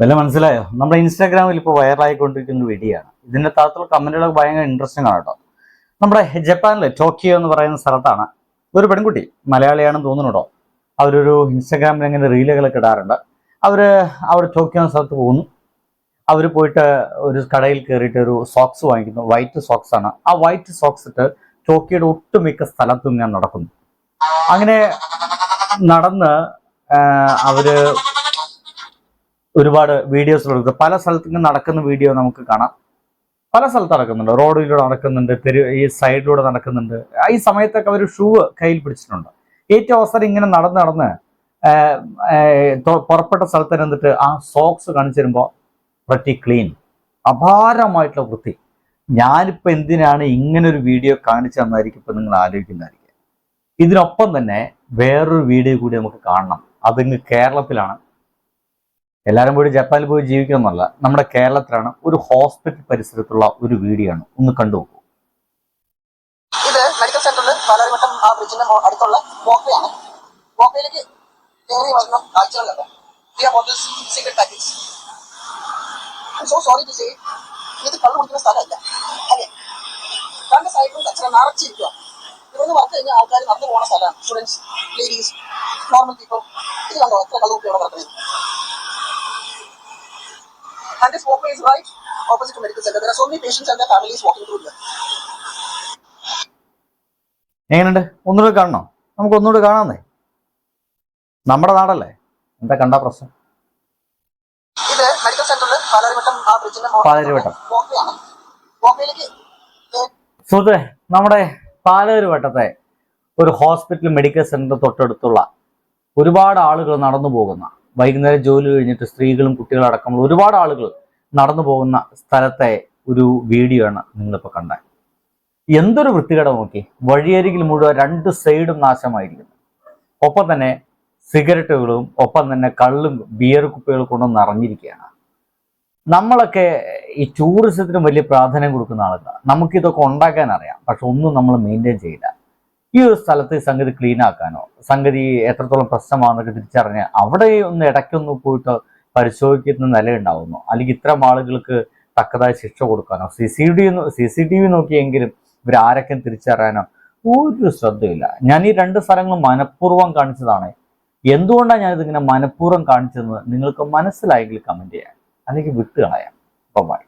വല്ല മനസ്സിലായോ? നമ്മുടെ ഇൻസ്റ്റാഗ്രാമിൽ ഇപ്പോൾ വൈറലായിക്കൊണ്ടിരിക്കുന്ന വീഡിയോയാണ്. ഇതിന്റെ താഴത്തുള്ള കമന്റുകൾ ഭയങ്കര ഇൻട്രസ്റ്റിംഗ് ആണ് കേട്ടോ. നമ്മുടെ ജപ്പാനിലെ ടോക്കിയോ എന്ന് പറയുന്ന സ്ഥലത്താണ് ഒരു പെൺകുട്ടി മലയാളിയാണെന്ന് തോന്നുന്നുണ്ടോ? അവരൊരു ഇൻസ്റ്റാഗ്രാമിൽ അങ്ങനെ റീലുകളൊക്കെ ഇടാറുണ്ട്. അവർ അവിടെ എന്ന സ്ഥലത്ത് പോകുന്നു. അവർ പോയിട്ട് ഒരു കടയിൽ കയറിയിട്ട് ഒരു സോക്സ് വാങ്ങിക്കുന്നു. വൈറ്റ് സോക്സ് ആണ്. ആ വൈറ്റ് സോക്സ് ഇട്ട് ടോക്കിയോയുടെ ഒട്ടുമിക്ക സ്ഥലത്തും ഞാൻ നടക്കുന്നു. അങ്ങനെ നടന്ന് അവർ ഒരുപാട് വീഡിയോസ് എടുക്കുക പല സ്ഥലത്തും നടക്കുന്ന വീഡിയോ നമുക്ക് കാണാം. പല സ്ഥലത്ത് നടക്കുന്നുണ്ട്. റോഡിലൂടെ നടക്കുന്നുണ്ട് തെരു ഈ സൈഡിലൂടെ നടക്കുന്നുണ്ട്. ഈ സമയത്തൊക്കെ അവർ ഷൂ കയ്യിൽ പിടിച്ചിട്ടുണ്ട്. ഏറ്റവും അവസരം ഇങ്ങനെ നടന്ന് നടന്ന് പുറപ്പെട്ട സ്ഥലത്ത് നിന്നിട്ട് ആ സോക്സ് കാണിച്ചു തരുമ്പോൾ പ്രട്ടി ക്ലീൻ അപാരമായിട്ടുള്ള വൃത്തി. ഞാനിപ്പോൾ എന്തിനാണ് ഇങ്ങനെ ഒരു വീഡിയോ കാണിച്ചു തന്നായിരിക്കും ഇപ്പം നിങ്ങൾ ആലോചിക്കുന്നതായിരിക്കും. ഇതിനൊപ്പം തന്നെ വേറൊരു വീഡിയോ കൂടി നമുക്ക് കാണണം. അതിങ്ങ് കേരളത്തിലാണ്. എല്ലാവരും പോയി ജപ്പാനിൽ പോയി ജീവിക്കണമെന്നല്ല നമ്മുടെ കേരളത്തിലാണ് ഒരു ഹോസ്പിറ്റൽ പരിസരത്തുള്ള ഒരു വീഡിയോ ആണ്. ഒന്ന് കണ്ടു നോക്കൂ. ഇത് മെഡിക്കൽ സെന്ററിൽ പാലാരിവട്ടം ആ ബ്രിഡ്ജിന്റെ അടുത്തുള്ള കയറി വരുന്ന കാഴ്ചകളിലൊക്കെ we are bottles secret packets so sorry to say ഇത് കള്ളു കുടിക്കുന്ന സ്ഥലമല്ല. അതെ. രണ്ട് സൈഡിലും അച്ഛനെ നിറച്ചിരിക്കുക ഇവിടുന്ന് വർക്ക് കഴിഞ്ഞ ആൾക്കാർ നടന്നു പോകുന്ന സ്ഥലമാണ്. സ്റ്റുഡൻസ് ലേഡീസ് നോർമൽ പീപ്പിൾ ഇത് കണ്ടോ? എത്ര കള്ളു നടക്കുന്നത് is right opposite to medical center. There are so many patients and their families walking through here. എങ്ങനെയുണ്ട്? ഒന്നുകൂടെ കാണണോ? നമുക്ക് ഒന്നുകൂടെ കാണാന്നേ നമ്മുടെ നാടല്ലേ? എന്താ കണ്ട പ്രശ്നം? പാലാരിവട്ടം സുഹൃത്തെ നമ്മുടെ പാലരുവട്ടത്തെ ഒരു ഹോസ്പിറ്റൽ മെഡിക്കൽ സെന്റർ തൊട്ടടുത്തുള്ള ഒരുപാട് ആളുകൾ നടന്നു പോകുന്ന വൈകുന്നേരം ജോലി കഴിഞ്ഞിട്ട് സ്ത്രീകളും കുട്ടികളും അടക്കമുള്ള ഒരുപാട് ആളുകൾ നടന്നു പോകുന്ന സ്ഥലത്തെ ഒരു വീഡിയോ ആണ് നിങ്ങളിപ്പോൾ കണ്ടത്. എന്തൊരു വൃത്തികേട നോക്കി വഴിയരികിൽ മുഴുവൻ രണ്ട് സൈഡും നാശമായിരിക്കുന്നു. ഒപ്പം തന്നെ സിഗരറ്റുകളും ഒപ്പം തന്നെ കള്ളും ബിയർ കുപ്പികളും കൊണ്ട് നിറഞ്ഞിരിക്കുകയാണ്. നമ്മളൊക്കെ ഈ ടൂറിസത്തിന് വലിയ പ്രാധാന്യം കൊടുക്കുന്ന ആളുകളാണ് നമുക്കിതൊക്കെ ഉണ്ടാക്കാൻ അറിയാം പക്ഷെ ഒന്നും നമ്മൾ മെയിന്റെയിൻ ചെയ്യില്ല. ഈ ഒരു സ്ഥലത്ത് സംഗതി ക്ലീൻ ആക്കാനോ സംഗതി എത്രത്തോളം പ്രശ്നമാണെന്നൊക്കെ തിരിച്ചറിഞ്ഞ് അവിടെ ഒന്ന് ഇടയ്ക്കൊന്ന് പോയിട്ട് പരിശോധിക്കുന്ന നിലയുണ്ടാവുന്നു. അല്ലെങ്കിൽ ഇത്തരം ആളുകൾക്ക് തക്കതായ ശിക്ഷ കൊടുക്കാനോ C C D C C T V നോക്കിയെങ്കിലും ഇവരാരൊക്കെ തിരിച്ചറിയാനോ ഒരു ശ്രദ്ധയില്ല ഞാൻ ഈ രണ്ട് സ്ഥലങ്ങളും മനഃപൂർവം കാണിച്ചതാണ്. എന്തുകൊണ്ടാണ് ഞാനിതിങ്ങനെ മനഃപൂർവം കാണിച്ചതെന്ന് നിങ്ങൾക്ക് മനസ്സിലായെങ്കിൽ കമന്റ് ചെയ്യാം അല്ലെങ്കിൽ വിട്ടുകളയാം ബൈ